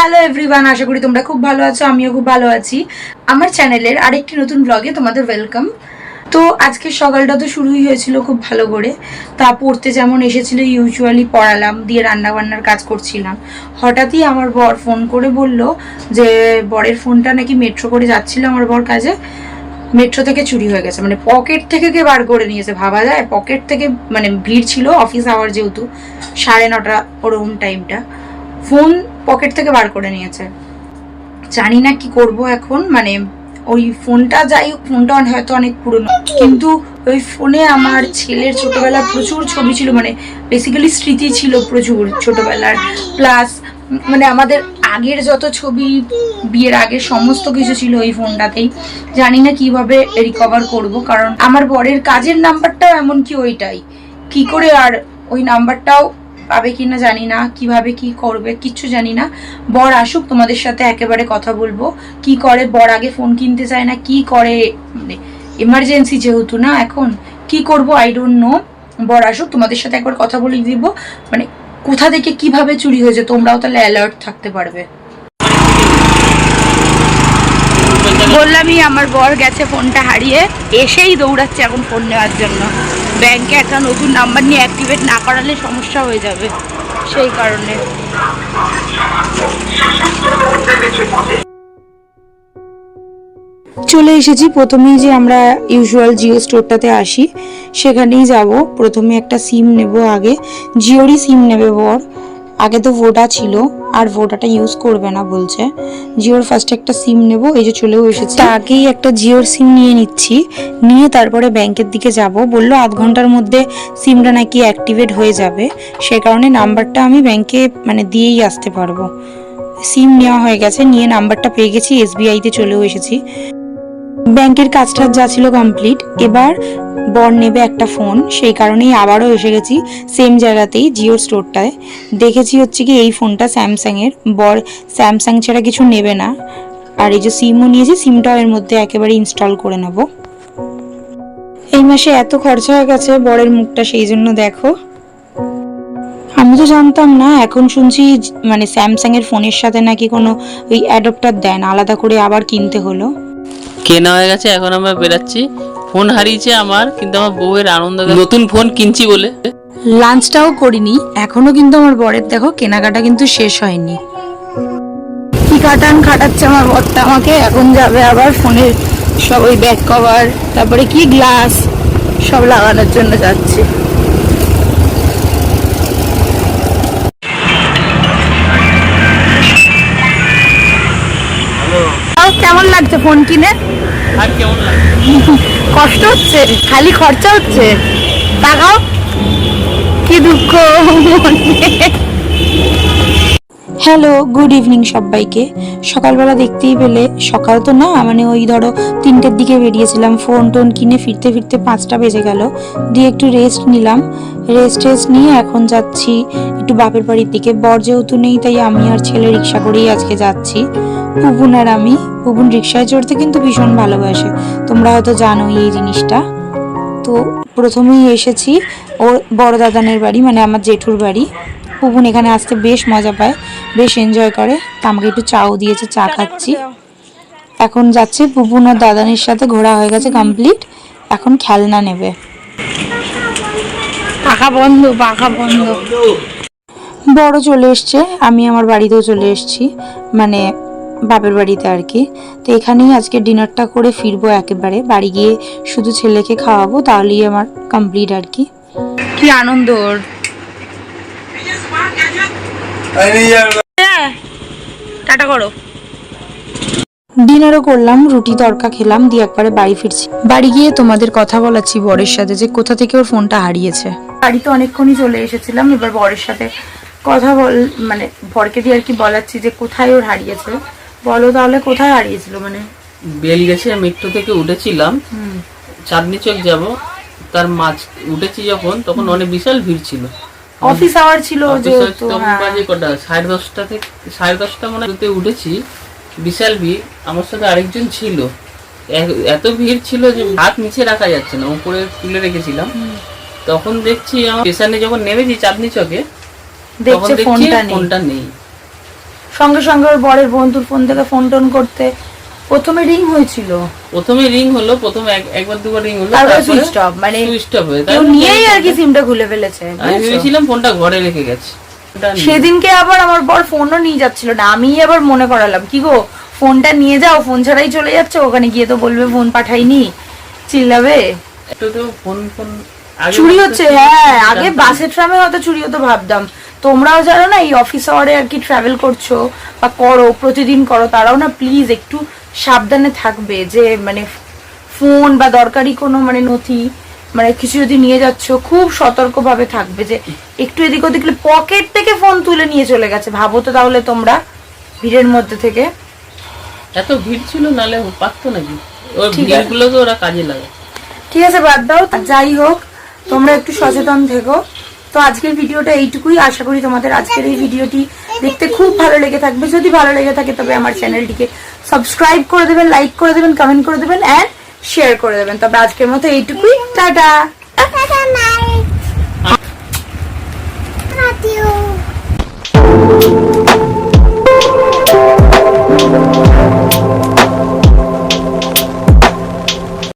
Hello everyone আশা করি তোমরা খুব ভালো আছো, আমিও খুব ভালো আছি। আমার চ্যানেলের আরেকটি নতুন ব্লগে তোমাদের ওয়েলকাম তো আজকে সকালটা তো শুরুই হয়েছিল খুব ভালো করে। তা পড়তে যেমন এসেছিল ইউজুয়ালি পড়ালাম, দিয়ে রান্না বান্নার কাজ করছিলাম। হঠাৎই আমার বর ফোন করে বলল যে, বরের ফোনটা নাকি মেট্রো করে যাচ্ছিল আমার বর কাজে। মেট্রো থেকে চুরি হয়ে গেছে। মানে পকেট থেকে কে বার করে নিয়েছে, ভাবা যায়? পকেট থেকে মানে ভিড় ছিল অফিস আওয়ার যেহেতু, সাড়ে নটা ওরকম টাইমটা ফোন পকেট থেকে বার করে নিয়েছে। জানি না কি করব এখন মানে ওই ফোনটা যাই হোক, ফোনটা হয়তো অনেক পুরনো। কিন্তু ওই ফোনে আমার ছেলের ছোটবেলার প্রচুর ছবি ছিল মানে বেসিক্যালি স্মৃতি ছিল প্রচুর ছোটবেলার। প্লাস মানে আমাদের আগের যত ছবি, বিয়ের আগের সমস্ত কিছু ছিল ওই ফোনটাতেই। জানি না কীভাবে রিকভার করব, কারণ আমার বরের কাজের নাম্বারটাও এমনকি ওইটাই। কি করে আর ওই নাম্বারটাও পাবে কিনা জানি না, কীভাবে কি করবে কিচ্ছু জানি না। বর আসুক, তোমাদের সাথে একেবারে কথা বলব। কি করে, বর আগে ফোন কিনতে চায় না, কি করে? এমার্জেন্সি যেহেতু না এখন, কি করব? আই ডোন্ট নো বর আসুক, তোমাদের সাথে একবার কথা বলে দিব। মানে কোথা থেকে কীভাবে চুরি হয়েছে, তোমরাও তাহলে অ্যালার্ট থাকতে পারবে। বললামই আমার বর গেছে ফোনটা হারিয়ে, এসেই দৌড়াচ্ছে এখন ফোন নেওয়ার জন্য। ব্যাংকে একটা নতুন নাম্বার নিয়ে অ্যাক্টিভেট না করালে সমস্যা হয়ে যাবে। সেই কারণে। চলে এসেছি। প্রথমেই যে আমরা ইউজুয়াল জিও স্টোরটাতে আসি, সেখানেই যাব। প্রথমে একটা সিম নেব আগে। জিওরই সিম নেবে বর। আগে তো ভোডা ছিল। আর ভোডাটা ইউজ করবে না বলছে। জিওর ফার্স্টে একটা সিম নেব, এই যে চলেও এসেছে। আগেই একটা জিওর সিম নিয়ে নিচ্ছি। নিয়ে তারপরে ব্যাংকের দিকে যাব। বলল আধ ঘণ্টার মধ্যে সিমটা নাকি অ্যাক্টিভেট হয়ে যাবে। সে কারণে নাম্বারটা আমি ব্যাংকে মানে দিয়েই আসতে পারব। সিম নেওয়া হয়ে গেছে, নিয়ে নাম্বারটা পেয়ে গেছি এসবিআইতে চলেও এসেছি। ব্যাংকের কাজটা যা ছিল কমপ্লিট এবার বর নেবে একটা ফোন সেই কারণেই আবারও এসে গেছি সেম জায়গাতেই, জিও স্টোরটায় দেখেছি হচ্ছে কি এই ফোনটা স্যামসাংয়ের। বর স্যামসাং ছাড়া কিছু নেবে না। আর এই যে সিমও নিয়েছি সিমটাও এর মধ্যে একেবারে ইনস্টল করে নেব। এই মাসে এত খরচা হয়ে গেছে বরের মুখটা, সেই জন্য দেখো। আমি তো জানতাম না, এখন শুনছি মানে স্যামসাং এর ফোনের সাথে নাকি কোনো ওই অ্যাডপ্টার দেন, আলাদা করে আবার কিনতে হলো। কেনা হয়ে গেছে এখন আমরা বেরাচ্ছি। ফোন হারিয়েছে আমার কিন্তু আমার বউয়ের আনন্দ নতুন ফোন কিনছি বলে। লাঞ্চটাও করিনি এখনও কিন্তু আমার বরের দেখো কেনাকাটা কিন্তু শেষ হয়নি। কি কাটান খাটাচ্ছে আমার বরটা আমাকে এখন যাবে আবার ফোনের সব ওই ব্যাক কভার তারপরে কি গ্লাস সব লাগানোর জন্য যাচ্ছে। কেমন লাগছে ফোন কিনে? আর কেমন লাগে কষ্ট হচ্ছে খালি খরচা হচ্ছে। টাকাও কি দুঃখ হ্যালো গুড ইভিনিং সবাইকে। সকালবেলা দেখতেই পেলে সকাল তো না মানে ওই ধরো তিনটের দিকে বেরিয়েছিলাম ফোন টোন কিনে ফিরতে ফিরতে পাঁচটা বেজে গেল। দিয়ে একটু রেস্ট নিলাম। রেস্ট টেস্ট নিয়ে এখন যাচ্ছি একটু বাপের বাড়ির দিকে। বর যেহেতু নেই তাই আমি আর ছেলে রিক্সা করেই আজকে যাচ্ছি। পুপুন আর আমি। পুপুন রিক্সায় চড়তে কিন্তু ভীষণ ভালোবাসে। তোমরা হয়তো জানোই এই জিনিসটা। তো প্রথমেই এসেছি ওর বড় দাদানের বাড়ি মানে আমার জেঠুর বাড়ি। পুপুন এখানে আসতে বেশ মজা পায় বেশ এনজয় করে। তা আমাকে একটু চাও দিয়েছে চা খাচ্ছি। এখন যাচ্ছে পুপুন আর দাদানের সাথে ঘোরা হয়ে গেছে কমপ্লিট এখন খেলনা নেবে। পাখা বন্ধ পাখা বন্ধ। বড় চলে এসছে আমি আমার বাড়িতেও চলে এসেছি। মানে বাপের বাড়িতে আর কি। তো এখানেই আজকে ডিনারটা করে ফিরবো একেবারে। বাড়ি গিয়ে শুধু ছেলেকে খাওয়াবো, তাহলেই আমার কমপ্লিট আর কি। কি আনন্দ ওর। টাটা করো। ডিনারও করলাম, রুটি তরকা খেলাম, দিয়ে একবারে বাড়ি ফিরছি। বাড়ি গিয়ে তোমাদের কথা বলাচ্ছি বরের সাথে যে কোথা থেকে ওর ফোনটা হারিয়েছে। বাড়িতে অনেকক্ষণই চলে এসেছিলাম, এবার বরের সাথে কথা বল মানে বরকে দিয়ে আর কি বলাচ্ছি যে কোথায় ওর হারিয়েছে। বলো তাহলে কোথায় হারিয়েছিল মানে? বেলগেছে মেট্রো থেকে উঠেছিলাম। চাঁদনি চক যাব। তার মাঝ উঠেছি যখন তখন অনেক বিশাল ভিড় ছিল। অফিস আওয়ার ছিল যেহেতু হ্যাঁ। বাজে কটা সাড়ে দশটা থেকে সাড়ে দশটা মনে হয় উঠেছি। বিশাল ভিড়। আমার সাথে আরেকজন ছিল। এত ভিড় ছিল যে হাত নিচে রাখা যাচ্ছে না উপরে তুলে রেখেছিলাম। তখন দেখছি আমার স্টেশনে যখন নেমেছি চাঁদনি চকে তখন দেখছি ফোনটা নেই। সঙ্গে সঙ্গে ওর বরের বন্ধুর ফোন থেকে ফোন টোন করতে প্রথমে রিং হয়েছিল। প্রথমে রিং হলো প্রথমে একবার দুবার রিং হলো তারপরে সুইচ অফ মানে সুইচ অফ হয়ে কেউ নিয়েই আর কি সিমটা খুলে ফেলেছে। আমি ভেবেছিলাম ফোনটা ঘরে রেখে গেছে। সেদিনকে আবার আমার বর ফোনও নিয়ে যাচ্ছিল না আমি আবার মনে করালাম কি গো ফোনটা নিয়ে যাও ফোন ছাড়াই চলে যাচ্ছে ওখানে গিয়ে তো বলবে ফোন পাঠাইনি চিল্লাবে? একটু তো ফোন ফোন চুরি হচ্ছে হ্যাঁ আগে বাসে ট্রামে হয়তো চুরি হতো ভাবতাম তোমরাও যারা না এই অফিস আওয়ারে আর কি ট্রাভেল করছ বা করো প্রতিদিন করো তারাও না প্লিজ একটু সাবধানে থাকবে যে মানে ফোন বা দরকারি কোনো মানে নথি মানে কিছু যদি নিয়ে যাচ্ছ খুব সতর্কভাবে থাকবে যে একটু এদিক ওদিক পকেট থেকে ফোন তুলে নিয়ে চলে গেছে। ভাবো তো তাহলে তোমরা ভিড়ের মধ্যে থেকে। এত ভিড় ছিল নালে পারতো নাকি? ওই ঠিক আছে। ভিড়গুলো তো ওরা কাজে লাগে ঠিক আছে বাদ দাও। যাই হোক তোমরা একটু সচেতন থেকো। তো আজকের ভিডিওটা এইটুকুই। আশা করি তোমাদের আজকের এই ভিডিওটি দেখতে খুব ভালো লেগে থাকবে। যদি ভালো লেগে থাকে, তবে আমার চ্যানেলটিকে সাবস্ক্রাইব করে দেবেন, লাইক করে দেবেন, কমেন্ট করে দেবেন অ্যান্ড শেয়ার করে দেবেন। তবে আজকের মতো এইটুকুই। টাটা!